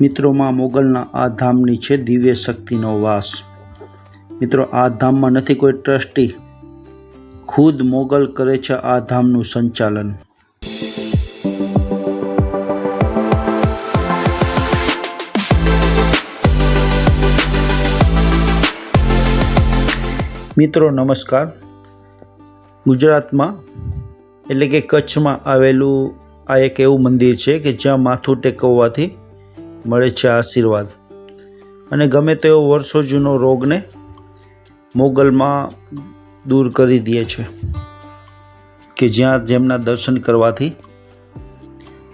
મિત્રોમાં મોગલના આ ધામની છે દિવ્ય શક્તિનો વાસ. મિત્રો, આ ધામમાં નથી કોઈ ટ્રસ્ટી. ખુદ મોગલ કરે છે આ ધામનું સંચાલન. મિત્રો, નમસ્કાર. ગુજરાતમાં, એટલે કે કચ્છમાં આવેલું આ એક એવું મંદિર છે કે જ્યાં માથું ટેકવવાથી મળે છે આશીર્વાદ. અને ગમે તેવો વર્ષો જૂનો રોગને મોગલમાં દૂર કરી દે છે. કે જ્યાં જેમના દર્શન કરવાથી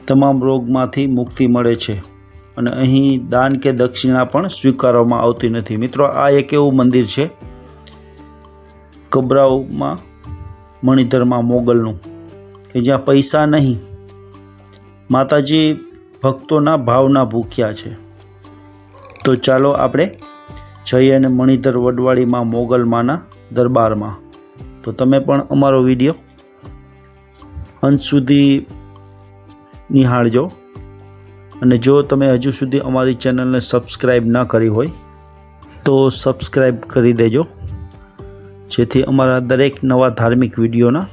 તમામ રોગમાંથી મુક્તિ મળે છે. અને અહીં દાન કે દક્ષિણા પણ સ્વીકારવામાં આવતી નથી. મિત્રો, આ એક એવું મંદિર છે, કબરાઉમાં, મણિધરમાં, મોગલનું, કે જ્યાં પૈસા નહીં. માતાજી ભક્તોના ભાવના ભૂખ્યા છે. તો ચાલો આપણે જઈએ અને મણિધર વડવાડીમાં મોગલમાના દરબારમાં. તો તમે પણ અમારો વીડિયો અંત સુધી નિહાળજો. અને જો તમે હજુ સુધી અમારી ચેનલને સબસ્ક્રાઈબ ન કરી હોય, તો સબસ્ક્રાઈબ કરી દેજો. જેથી અમારા દરેક નવા ધાર્મિક વિડીયોના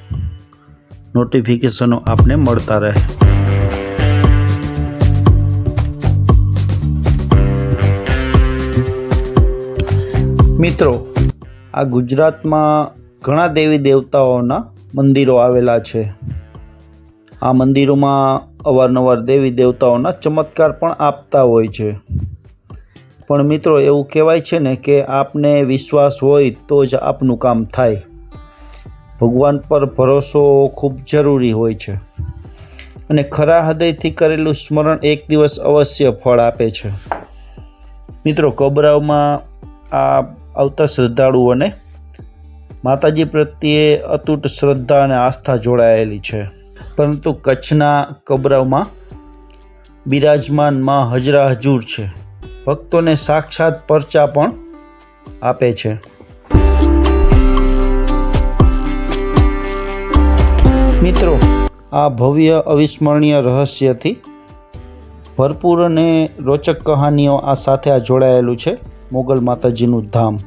નોટિફિકેશનો આપને મળતા રહે. મિત્રો, આ ગુજરાતમાં ઘણા દેવી દેવતાઓના મંદિરો આવેલા છે. આ મંદિરોમાં અવારનવાર દેવી દેવતાઓના ચમત્કાર પણ આપતા હોય છે. પણ મિત્રો, એવું કહેવાય છે ને કે આપને વિશ્વાસ હોય તો જ આપનું કામ થાય. ભગવાન પર ભરોસો ખૂબ જરૂરી હોય છે. અને ખરા હૃદયથી કરેલું સ્મરણ એક દિવસ અવશ્ય ફળ આપે છે. મિત્રો કબરાવમાં આ આવતા શ્રદ્ધાળુઓને માતાજી પ્રત્યે અતૂટ શ્રદ્ધા અને આસ્થા જોડાયેલી છે. પરંતુ કચ્છના કબરાવમાં બિરાજમાનમાં હજરા હજૂર છે. ભક્તોને સાક્ષાત પરચા પણ આપે છે. મિત્રો, આ ભવ્ય અવિસ્મરણીય રહસ્યથી ભરપૂર અને રોચક કહાનીઓ આ સાથે આ જોડાયેલું છે મોગલ માતાજીનું ધામ.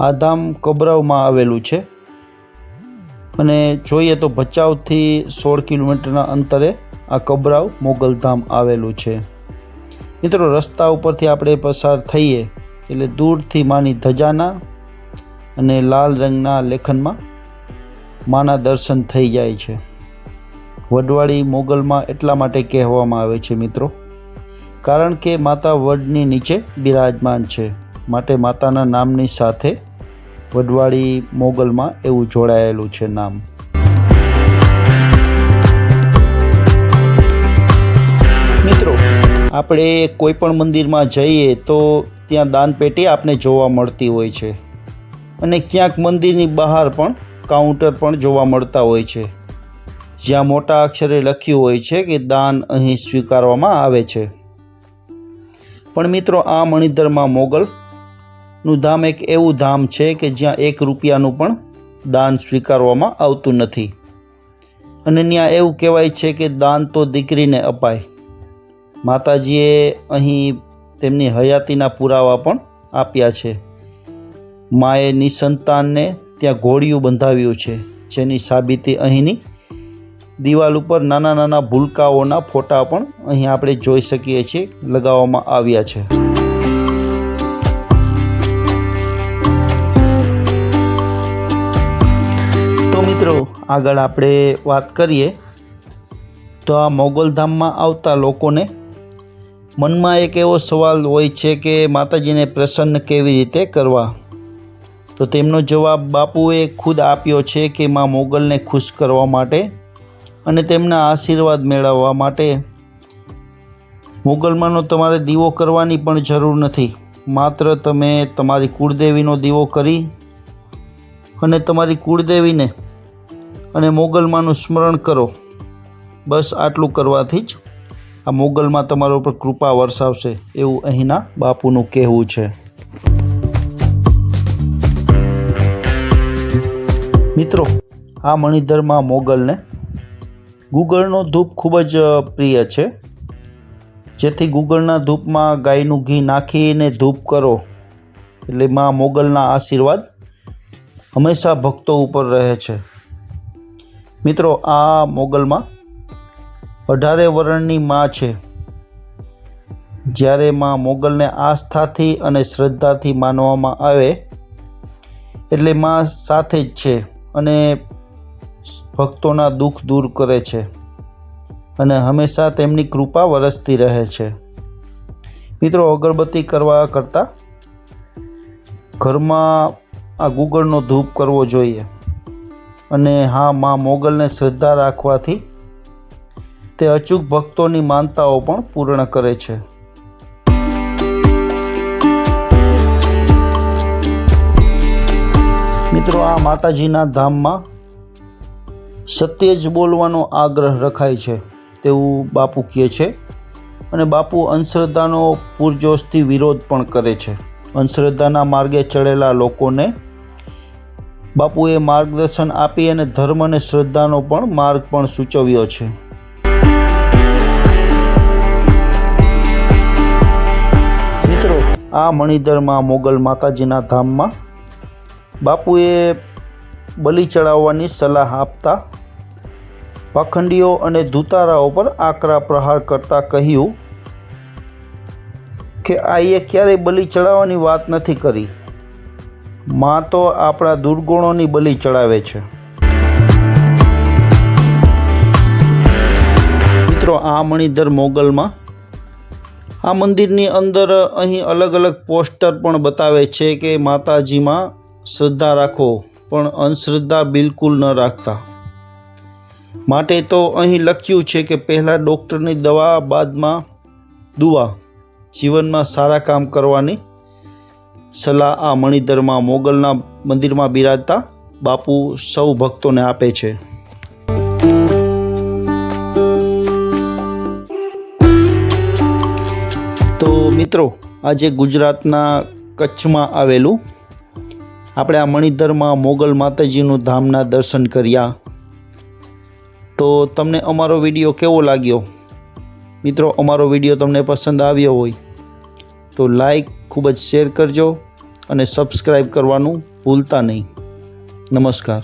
આ ધામ કબરાવમાં આવેલું છે. અને જોઈએ તો ભચાઉથી સોળ કિલોમીટરના અંતરે આ કબરાવ મોગલ ધામ આવેલું છે. મિત્રો, રસ્તા ઉપરથી આપણે પસાર થઈએ એટલે દૂરથી માની ધજાના અને લાલ રંગના લેખનમાં માના દર્શન થઈ જાય છે. વડવાળી મોગલમાં એટલા માટે કહેવામાં આવે છે મિત્રો, કારણ કે માતા વડની નીચે બિરાજમાન છે. માટે માતાના નામની સાથે વડવાડી મોગલમાં એવું જોડાયેલું છે નામ. મિત્રો, આપણે કોઈ પણ મંદિરમાં જઈએ તો ત્યાં દાનપેટી આપને જોવા મળતી હોય છે. અને ક્યાંક મંદિરની બહાર પણ કાઉન્ટર પણ જોવા મળતા હોય છે. જ્યાં મોટા અક્ષરે લખ્યું હોય છે કે દાન અહીં સ્વીકારવામાં આવે છે. પણ મિત્રો, આ મણિધરમાં મોગલનું ધામ એક એવું ધામ છે કે જ્યાં એક રૂપિયાનું પણ દાન સ્વીકારવામાં આવતું નથી. અને ત્યાં એવું કહેવાય છે કે દાન તો દીકરીને અપાય. માતાજીએ અહીં તેમની હયાતીના પુરાવા પણ આપ્યા છે. માએ નિસંતાનને ત્યાં ઘોડિયું બંધાવ્યું છે, જેની સાબિતી અહીંની દિવાલ ઉપર નાના નાના ભૂલકાઓના ફોટા પણ અહીં આપણે જોઈ શકીએ છીએ, લગાવવામાં આવ્યા છે. આગળ આપણે વાત કરીએ, તો આ મોગલધામમાં આવતા લોકોને મનમાં એક એવો સવાલ હોય છે કે માતાજીને પ્રસન્ન કેવી રીતે કરવા? તો તેમનો જવાબ બાપુએ ખુદ આપ્યો છે કે માં મોગલને ખુશ કરવા માટે અને તેમના આશીર્વાદ મેળવવા માટે. મોગલમાંનો તમારે દીવો કરવાની પણ જરૂર નથી. માત્ર તમે તમારી કુળદેવીનો દીવો કરી અને તમારી કુળદેવીને અને મોગલમાંનું સ્મરણ કરો. બસ આટલું કરવાથી જ આ મોગલમાં તમારા ઉપર કૃપા વરસાવશે એવું અહીંના બાપુનું કહેવું છે. મિત્રો, આ મણિધરમાં મોગલને ગુગળનો ધૂપ ખૂબ જ પ્રિય છે. જેથી ગુગળના ધૂપમાં ગાયનું ઘી નાખીને ધૂપ કરો. એટલે માં મોગલના આશીર્વાદ હંમેશા ભક્તો ઉપર રહે છે. મિત્રો, આ મોગલમાં અઢારે વર્ણની માં છે. જ્યારે માં મોગલને આસ્થાથી અને શ્રદ્ધાથી માનવામાં આવે, એટલે માં સાથે જ છે અને ભક્તોના દુઃખ દૂર કરે છે અને હંમેશા તેમની કૃપા વરસતી રહે છે. મિત્રો, અગરબત્તી કરવા કરતાં ઘરમાં આ ગુગળનો ધૂપ કરવો જોઈએ. અને હા, મા મોગલને શ્રદ્ધા રાખવાથી તે અચૂક ભક્તોની માનતાઓ પણ પૂર્ણ કરે છે. મિત્રો, આ માતાજીના ધામમાં સત્ય જ બોલવાનો આગ્રહ રખાય છે તેવું બાપુ કહે છે અને બાપુ અંધશ્રદ્ધાનો પૂરજોશથી વિરોધ પણ કરે છે. અંધશ્રદ્ધાના માર્ગે ચડેલા લોકોને બાપુએ માર્ગદર્શન આપી અને ધર્મ અને શ્રદ્ધાનો પણ માર્ગ પણ સૂચવ્યો છે. મિત્રો, આ મણિધરમાં મોગલ માતાજીના ધામમાં બાપુએ બલિ ચડાવવાની સલાહ આપતા પાખંડીઓ અને ધૂતારાઓ પર આકરા પ્રહાર કરતા કહ્યું કે, આઈએ ક્યારેય બલિ ચડાવવાની વાત નથી કરી. માં તો આપણા દુર્ગુણોની બલિ ચડાવે છે. મિત્રો, આ મણિધર મોગલમાં આ મંદિરની અંદર અહીં અલગ અલગ પોસ્ટર પણ બતાવે છે કે માતાજીમાં શ્રદ્ધા રાખો, પણ અંધશ્રદ્ધા બિલકુલ ન રાખતા. માટે તો અહીં લખ્યું છે કે પહેલાં ડૉક્ટરની દવા, બાદમાં દુઆ, જીવનમાં સારા કામ કરવાની સલાહ આ મણિધરમાં મોગલના મંદિરમાં બિરાજતા બાપુ સૌ ભક્તોને આપે છે. તો મિત્રો, આજે ગુજરાતના કચ્છમાં આવેલું આપણે આ મણિધરમાં મોગલ માતાજીનું ધામના દર્શન કર્યા. તો તમને અમારો વીડિયો કેવો લાગ્યો? મિત્રો, અમારો વીડિયો તમને પસંદ આવ્યો હોય તો લાઈક ખૂબ જ શેર કરજો અને સબસ્ક્રાઈબ કરવાનું ભૂલતા નહીં. નમસ્કાર.